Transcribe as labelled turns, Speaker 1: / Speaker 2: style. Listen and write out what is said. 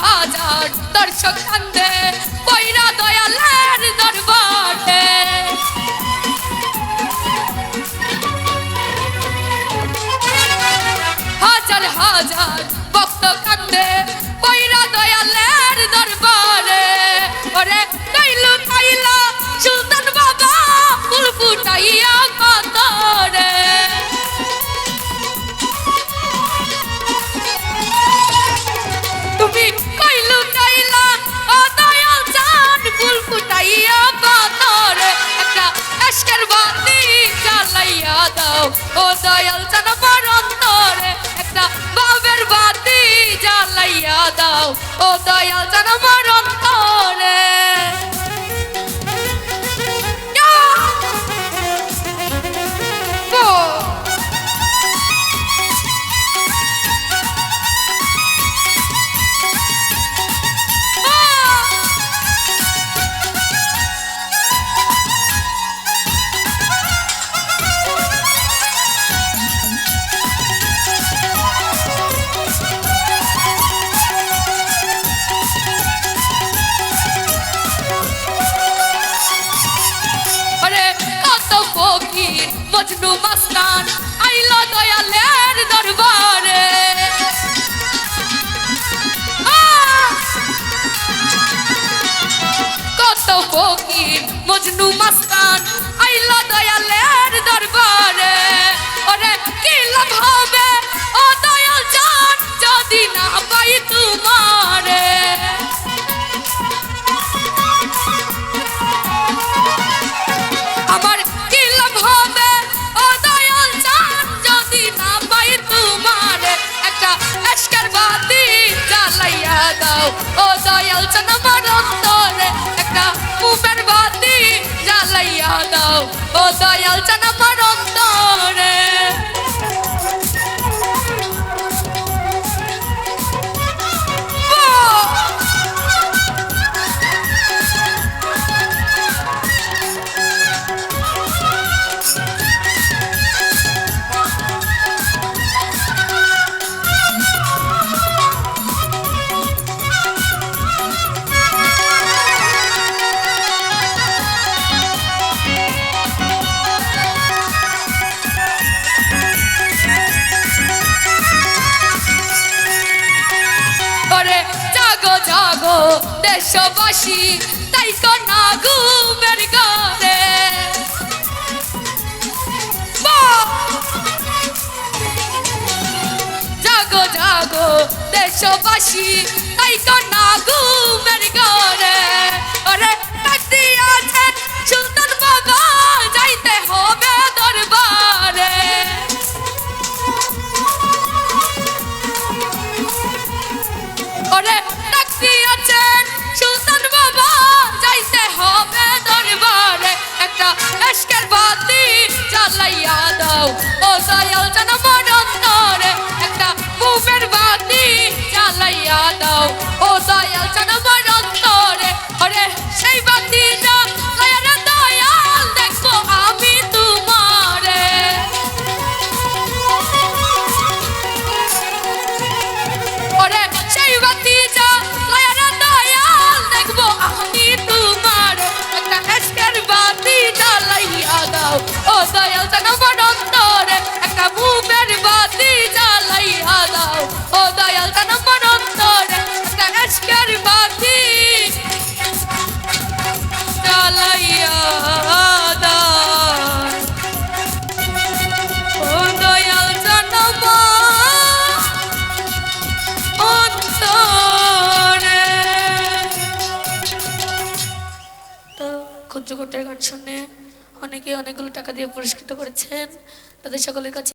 Speaker 1: হাজার দর্শক কান্দে কইরা দয়ালের দরবারে। দাও। ও দয়াল জান বরন্তরে একটা বাবের বাতি জ্বালাইয়া দাও। ও দয়াল জান বরন্তরে মজনু মাস্তান আইলো দয়ালের দরবারে! কত ফকির মজনু মাস্তান বাতি জ্বালাইয়া দাও। ও দয়াল চান আমার অন্তরে একটা মুমের বাতি জ্বালাইয়া দাও। ও দয়াল চান আমার দেশবাসী তাই না ঘুমের ঘরে জাগো জাগো দেশবাসী তাই না ঘুমের ঘরে ওরে ভোটের গান শুনে অনেকে অনেকগুলো টাকা দিয়ে পুরস্কৃত করেছেন। তাদের সকলের কাছে